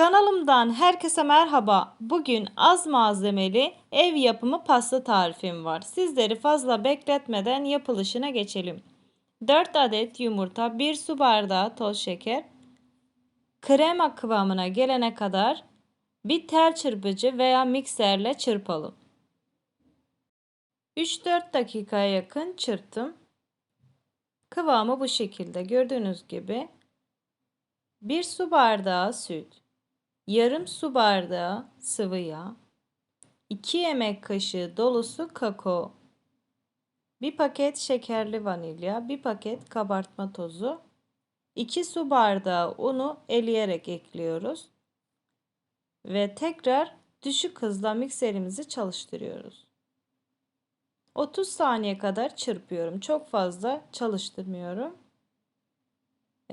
Kanalımdan herkese merhaba. Bugün az malzemeli ev yapımı pasta tarifim var. Sizleri fazla bekletmeden yapılışına geçelim. 4 adet yumurta, 1 su bardağı toz şeker, krema kıvamına gelene kadar bir tel çırpıcı veya mikserle çırpalım. 3-4 dakikaya yakın çırptım. Kıvamı bu şekilde gördüğünüz gibi 1 su bardağı süt, yarım su bardağı sıvı yağ, 2 yemek kaşığı dolusu kakao, 1 paket şekerli vanilya, 1 paket kabartma tozu, 2 su bardağı unu eleyerek ekliyoruz. Ve tekrar düşük hızla mikserimizi çalıştırıyoruz. 30 saniye kadar çırpıyorum. Çok fazla çalıştırmıyorum.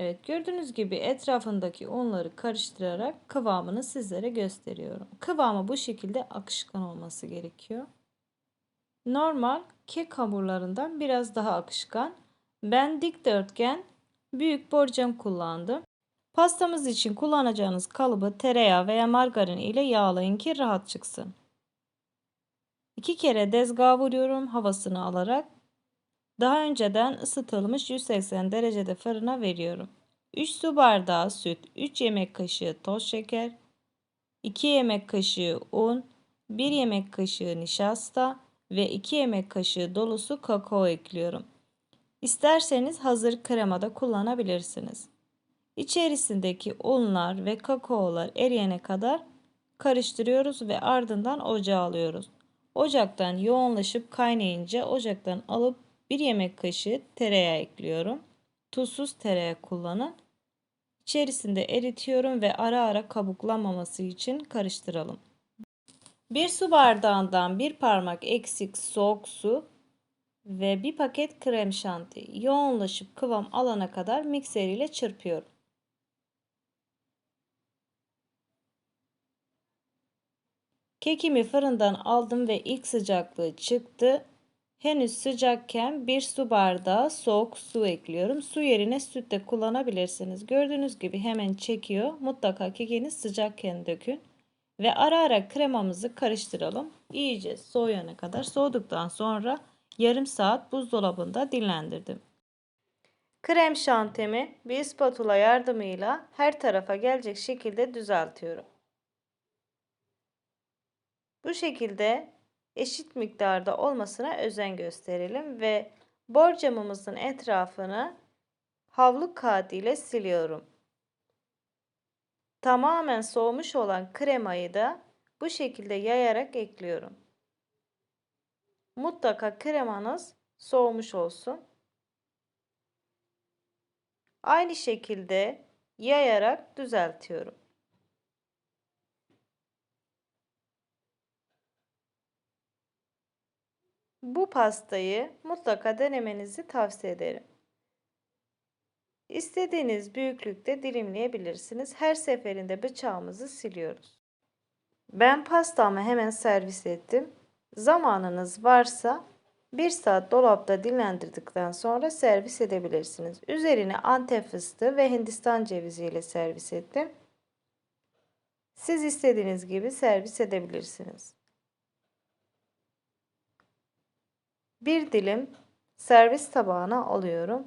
Evet gördüğünüz gibi etrafındaki unları karıştırarak kıvamını sizlere gösteriyorum. Kıvamı bu şekilde akışkan olması gerekiyor. Normal kek hamurlarından biraz daha akışkan. Ben dikdörtgen büyük borcam kullandım. Pastamız için kullanacağınız kalıbı tereyağı veya margarin ile yağlayın ki rahat çıksın. İki kere dezgaha vuruyorum havasını alarak. Daha önceden ısıtılmış 180 derecede fırına veriyorum. 3 su bardağı süt, 3 yemek kaşığı toz şeker, 2 yemek kaşığı un, 1 yemek kaşığı nişasta ve 2 yemek kaşığı dolusu kakao ekliyorum. İsterseniz hazır kremada kullanabilirsiniz. İçerisindeki unlar ve kakaolar eriyene kadar karıştırıyoruz ve ardından ocağa alıyoruz. Ocaktan yoğunlaşıp kaynayınca ocaktan alıp bir yemek kaşığı tereyağı ekliyorum. Tuzsuz tereyağı kullanın. İçerisinde eritiyorum ve ara ara kabuklanmaması için karıştıralım. Bir su bardağından bir parmak eksik soğuk su ve bir paket krem şanti yoğunlaşıp kıvam alana kadar mikser ile çırpıyorum. Kekimi fırından aldım ve ilk sıcaklığı çıktı. Henüz sıcakken bir su bardağı soğuk su ekliyorum. Su yerine süt de kullanabilirsiniz. Gördüğünüz gibi hemen çekiyor. Mutlaka kekiniz sıcakken dökün. Ve ara ara kremamızı karıştıralım. İyice soğuyana kadar soğuduktan sonra yarım saat buzdolabında dinlendirdim. Krem şantemi bir spatula yardımıyla her tarafa gelecek şekilde düzeltiyorum. Bu şekilde eşit miktarda olmasına özen gösterelim ve borcamımızın etrafını havlu kağıt ile siliyorum. Tamamen soğumuş olan kremayı da bu şekilde yayarak ekliyorum. Mutlaka kremanız soğumuş olsun. Aynı şekilde yayarak düzeltiyorum. Bu pastayı mutlaka denemenizi tavsiye ederim. İstediğiniz büyüklükte dilimleyebilirsiniz. Her seferinde bıçağımızı siliyoruz. Ben pastamı hemen servis ettim. Zamanınız varsa 1 saat dolapta dinlendirdikten sonra servis edebilirsiniz. Üzerine antep fıstığı ve hindistan cevizi ile servis ettim. Siz istediğiniz gibi servis edebilirsiniz. Bir dilim servis tabağına alıyorum.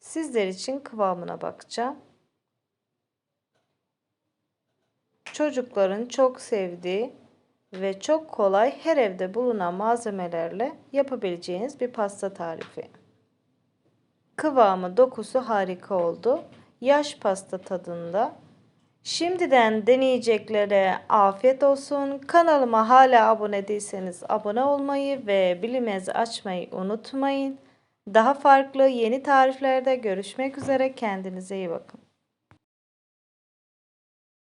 Sizler için kıvamına bakacağım. Çocukların çok sevdiği ve çok kolay her evde bulunan malzemelerle yapabileceğiniz bir pasta tarifi. Kıvamı, dokusu harika oldu. Yaş pasta tadında Şimdiden deneyeceklere afiyet olsun. Kanalıma hala abone değilseniz abone olmayı ve bilimezi açmayı unutmayın. Daha farklı yeni tariflerde görüşmek üzere. Kendinize iyi bakın.